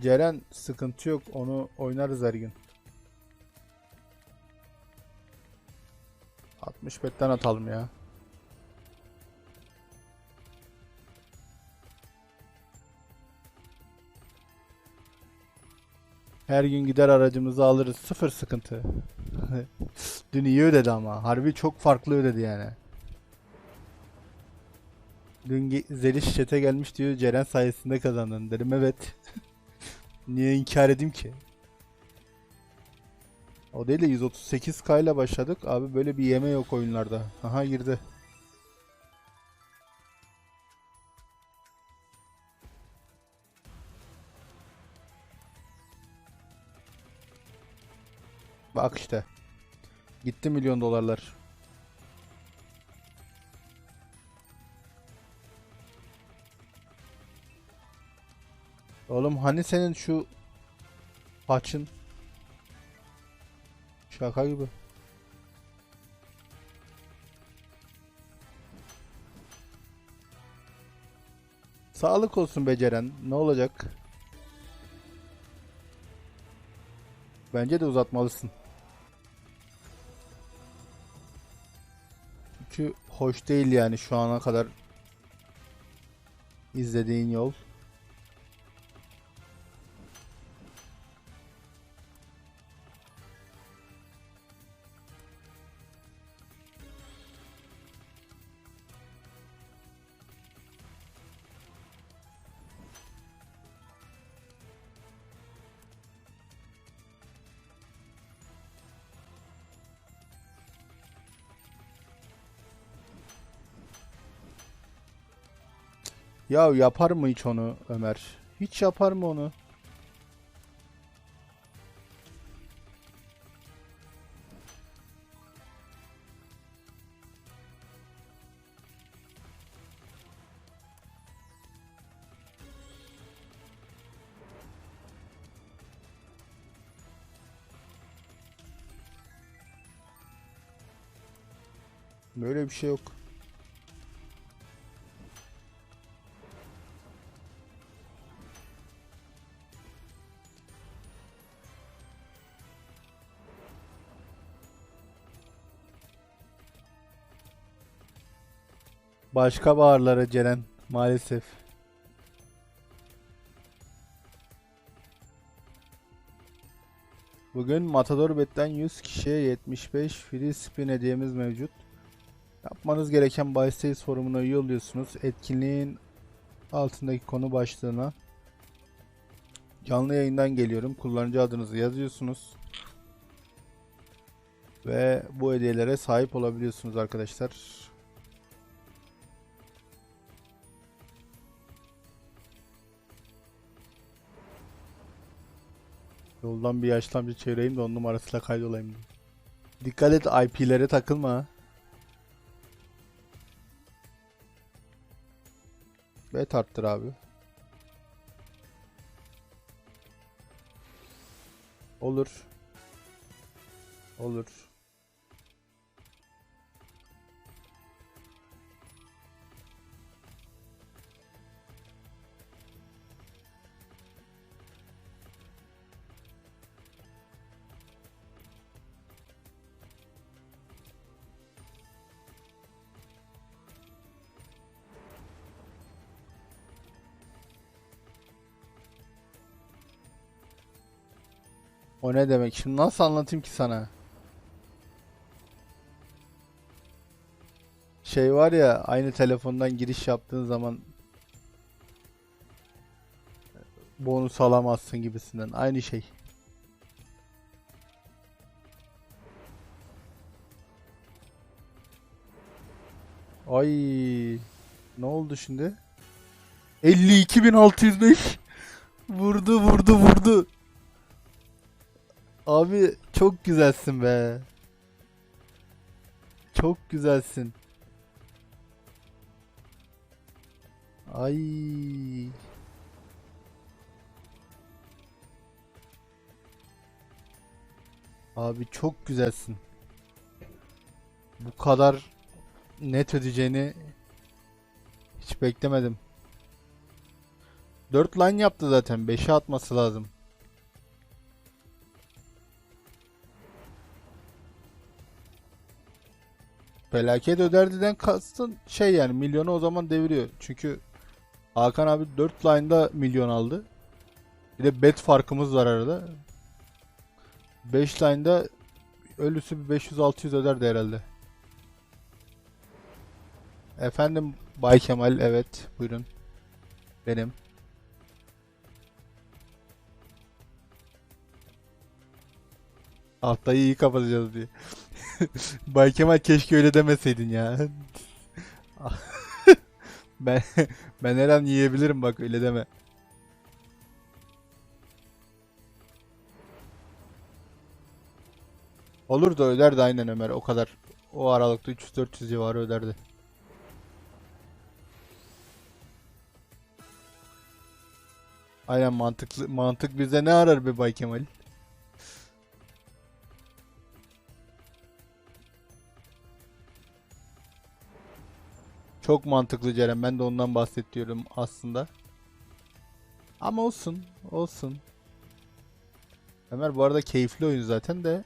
Ceren sıkıntı yok. Onu oynarız her gün. 60 betten atalım ya. Her gün gider aracımızı alırız. Sıfır sıkıntı. Dün iyi ödedi ama. Harbi çok farklı ödedi yani. Dün Zeliş chat'e gelmiş diyor Ceren sayesinde kazandın. Dedim evet. Niye inkar edeyim ki? O değil de 138k ile başladık. Abi böyle bir yeme yok oyunlarda. Aha girdi. Bak işte. Gitti milyon dolarlar. Oğlum hani senin şu paçın şaka gibi. Sağlık olsun beceren. Ne olacak? Bence de uzatmalısın. Çünkü hoş değil yani şu ana kadar izlediğin yol. Ya yapar mı hiç onu Ömer? Hiç yapar mı onu? Böyle bir şey yok. Başka bağırlara Ceren maalesef. Bugün Matador Bet'ten 100 kişiye 75 free spin hediyemiz mevcut. Yapmanız gereken bahisteyiz forumuna üye oluyorsunuz. Etkinliğin altındaki konu başlığına canlı yayından geliyorum. Kullanıcı adınızı yazıyorsunuz. Ve bu hediyelere sahip olabiliyorsunuz arkadaşlar. Yoldan bir yaşlı amca çevireyim de onun numarasıyla kaydolayım. diye. Dikkat et IP'lere takılma. Bet arttır abi. Olur. Olur. O ne demek? Şimdi nasıl anlatayım ki sana? Şey var ya aynı telefondan giriş yaptığın zaman bonus alamazsın gibisinden. Aynı şey. Ay ne oldu şimdi? 52.605 Vurdu vurdu vurdu. Abi çok güzelsin be. Çok güzelsin. Ay. Abi çok güzelsin. Bu kadar net ödeyeceğini hiç beklemedim. 4 line yaptı zaten. 5'e atması lazım. Felaket öderdiden kastın şey yani milyonu o zaman deviriyor. Çünkü Hakan abi 4 line'da milyon aldı. Bir de bet farkımız var arada. 5 line'da ölüsü bir 500-600 öderdi herhalde. Efendim Bay Kemal evet buyurun. Benim. Haftayı iyi kapatacağız diye. Bay Kemal keşke öyle demeseydin ya. ben ben her an yiyebilirim bak öyle deme. Olur da öderdi aynen Ömer o kadar. O aralıkta 300-400 civarı öderdi. Aynen mantıklı mantık bize ne arar be Bay Kemal? Çok mantıklı Ceren. Ben de ondan bahsediyorum aslında. Ama olsun. Olsun. Ömer bu arada keyifli oyun zaten de.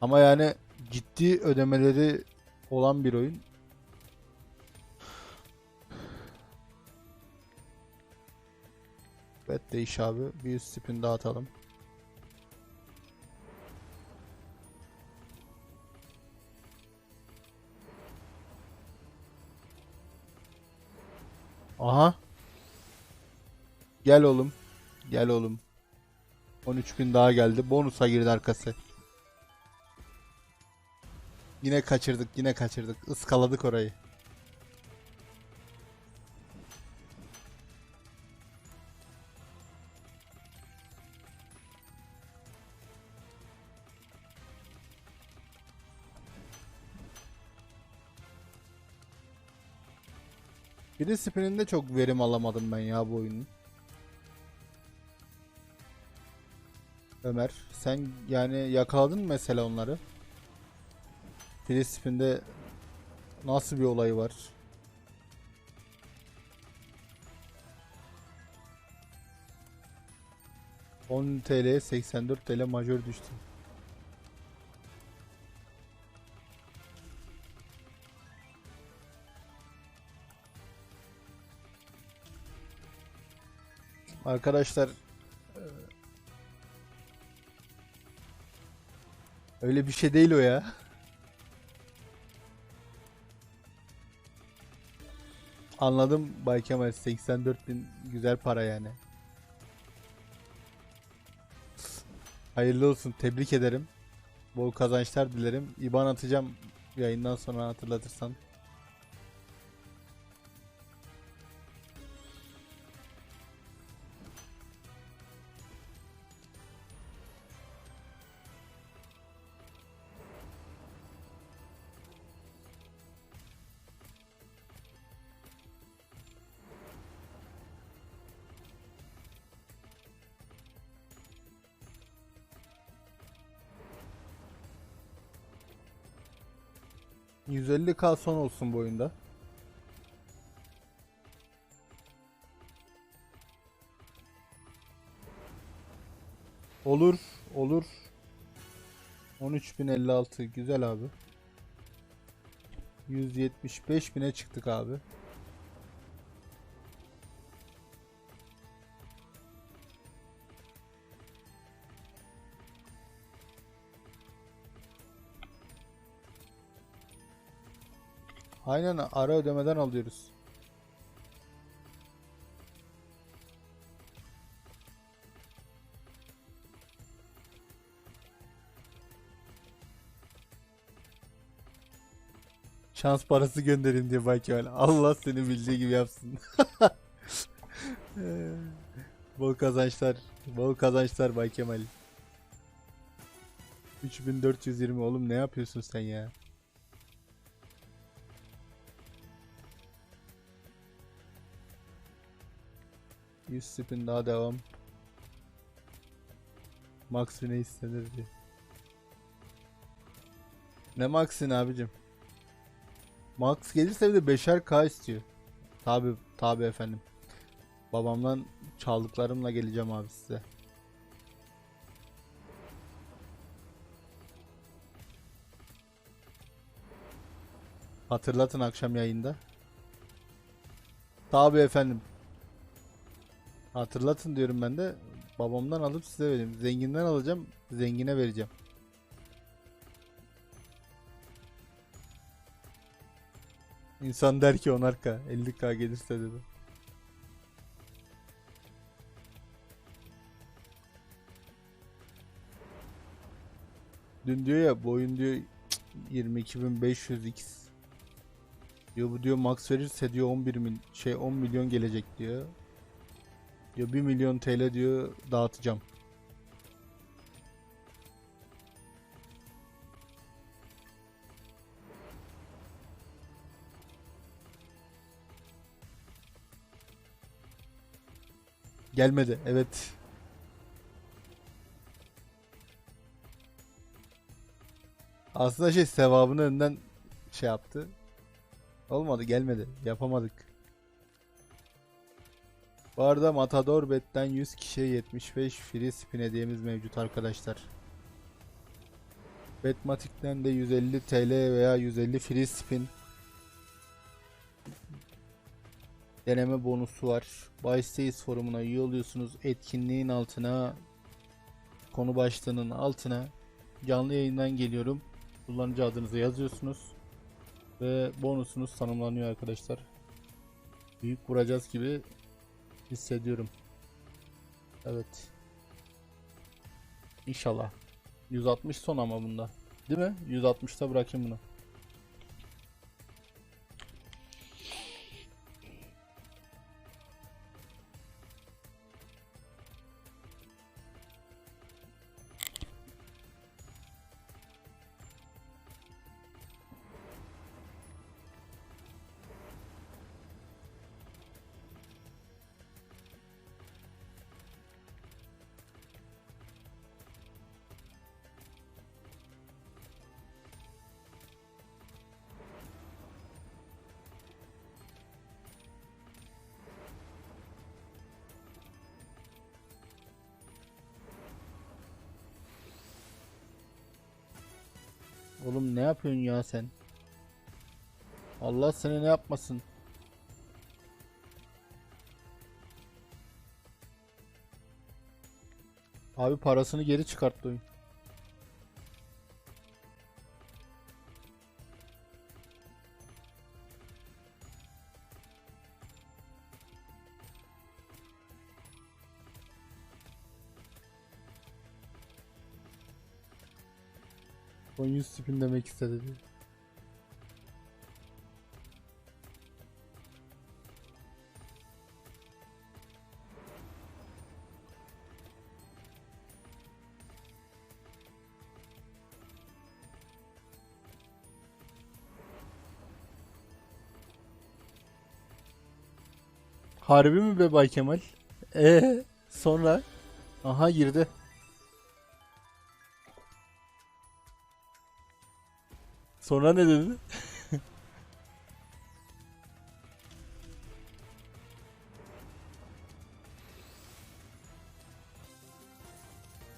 Ama yani ciddi ödemeleri olan bir oyun. Evet değiş abi. Bir üst spin daha Aha. Gel oğlum. Gel oğlum. 13.000 daha geldi. Bonusa girdi arkası. Yine kaçırdık, yine kaçırdık. Iskaladık orayı. Bir de spininde çok verim alamadım ben ya bu oyunun. Ömer, sen yani yakaladın mı mesela onları? Free spin'de nasıl bir olay var? ...10 TL 84 TL majör düştü. Arkadaşlar eee, öyle bir şey değil o ya. Anladım Bay Kemal 84 bin güzel para yani. Hayırlı olsun tebrik ederim. Bol kazançlar dilerim. İban atacağım yayından sonra hatırlatırsan. %50k son olsun bu oyunda. Olur, olur. 13.056 güzel abi. 175 bine çıktık abi. Aynen ara ödemeden alıyoruz. Şans parası gönderin diye Bay Kemal. Allah seni bildiği gibi yapsın. Bol kazançlar. Bol kazançlar Bay Kemal. 3420 oğlum ne yapıyorsun sen ya? Yüz spin daha devam. Max ne istenir diye. Ne Max'in abicim? Max gelirse bir de 5'er K istiyor. Tabi tabi efendim. Babamdan çaldıklarımla geleceğim abi size. Hatırlatın akşam yayında. Tabii efendim. Hatırlatın diyorum ben de. Babamdan alıp size vereyim. Zenginden alacağım, zengine vereceğim. İnsan der ki 10'ar 50k gelirse dedi. Dün diyor ya bu oyun diyor 22.500x diyor bu diyor max verirse diyor 11 mil şey 10 milyon gelecek diyor. Diyor 1 milyon TL diyor dağıtacağım. Gelmedi. Evet. Aslında şey sevabını önden şey yaptı. Olmadı gelmedi. Yapamadık. Bu arada Matador Bet'ten 100 kişiye 75 free spin hediyemiz mevcut arkadaşlar. Betmatik'ten de 150 TL veya 150 free spin deneme bonusu var. Bystays forumuna üye oluyorsunuz. Etkinliğin altına konu başlığının altına canlı yayından geliyorum. Kullanıcı adınızı yazıyorsunuz. Ve bonusunuz tanımlanıyor arkadaşlar. Büyük vuracağız gibi hissediyorum. Evet. İnşallah. 160 son ama bunda. Değil mi? 160'ta bırakayım bunu. Oğlum ne yapıyorsun ya sen? Allah seni ne yapmasın? Abi parasını geri çıkarttı oyun. Spin demek istedi. diyor. Harbi mi be Bay Kemal? Ee, sonra aha girdi. Sonra ne dedi?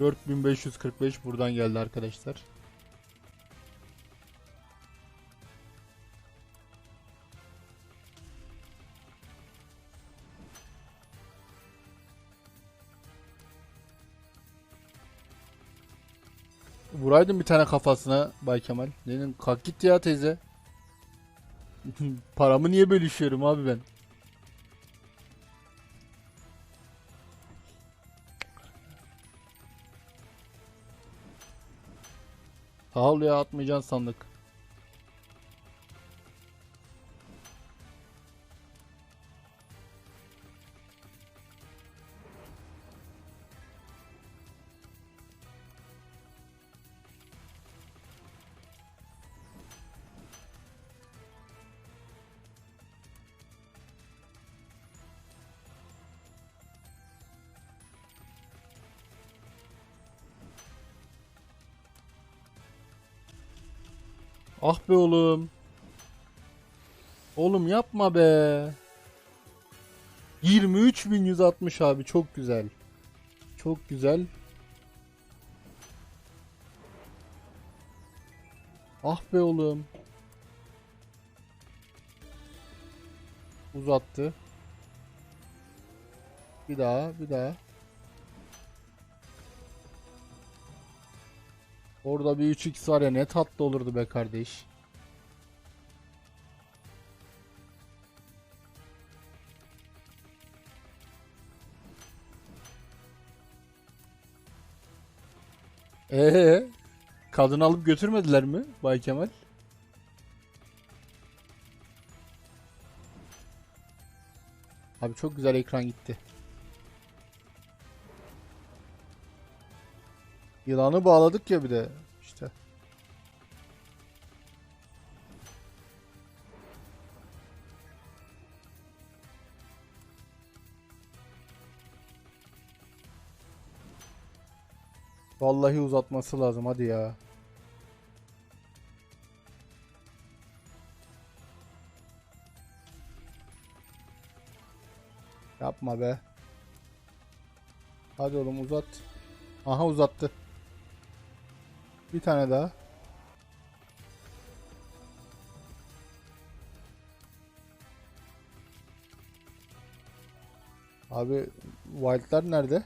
...4545 buradan geldi arkadaşlar. Vuraydın bir tane kafasına Bay Kemal. Dedim kalk git ya teyze. Paramı niye bölüşüyorum abi ben? Sağ ol ya atmayacaksın sandık. Ah be oğlum. Oğlum yapma be. 23160 abi çok güzel. Çok güzel. Ah be oğlum. Uzattı. Bir daha, bir daha. Orada bir 3x var ya ne tatlı olurdu be kardeş. Ee, kadın alıp götürmediler mi Bay Kemal? Abi çok güzel ekran gitti. Yılanı bağladık ya bir de işte. Vallahi uzatması lazım hadi ya. Yapma be. Hadi oğlum uzat. Aha uzattı. Bir tane daha. Abi wildlar nerede?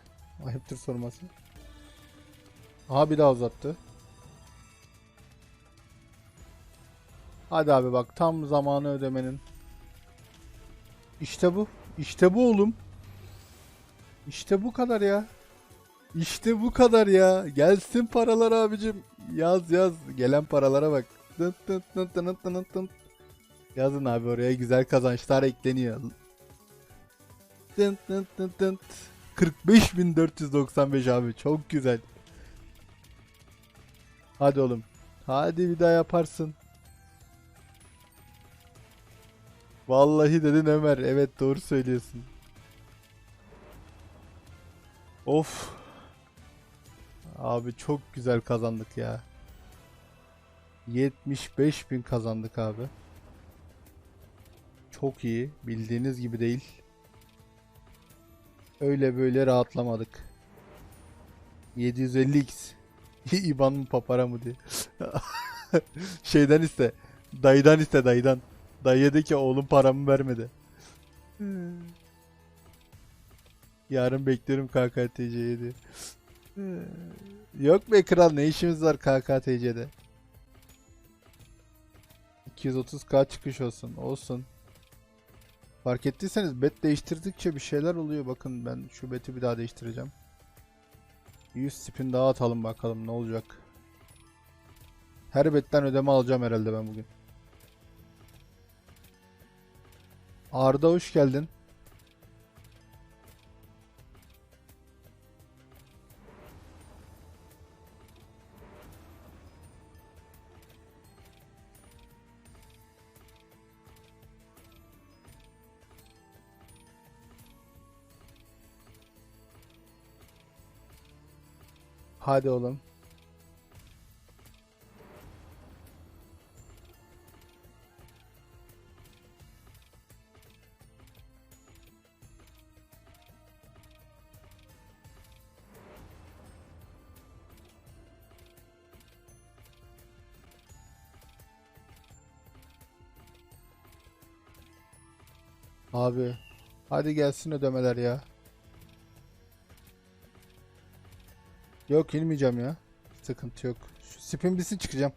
Ayıptır sorması. Aha bir daha uzattı. Hadi abi bak tam zamanı ödemenin. İşte bu. İşte bu oğlum. İşte bu kadar ya. İşte bu kadar ya. Gelsin paralar abicim. Yaz yaz. Gelen paralara bak. Tın tın tın tın tın tın. Yazın abi oraya güzel kazançlar ekleniyor. Tın tın tın tın. 45.495 abi çok güzel. Hadi oğlum. Hadi bir daha yaparsın. Vallahi dedin Ömer. Evet doğru söylüyorsun. Of. Abi çok güzel kazandık ya. 75 bin kazandık abi. Çok iyi. Bildiğiniz gibi değil. Öyle böyle rahatlamadık. 750x. İban mı papara mı diye. Şeyden iste. Dayıdan iste dayıdan. Dayıya de ki oğlum paramı vermedi. Yarın bekliyorum KKTC'ye diye. Yok be kral ne işimiz var KKTC'de. 230k çıkış olsun. Olsun. Fark ettiyseniz bet değiştirdikçe bir şeyler oluyor. Bakın ben şu beti bir daha değiştireceğim. 100 spin daha atalım bakalım ne olacak. Her betten ödeme alacağım herhalde ben bugün. Arda hoş geldin. Hadi oğlum. Abi. Hadi gelsin ödemeler ya. Yok inmeyeceğim ya. Sıkıntı yok. Şu spin bitsin çıkacağım.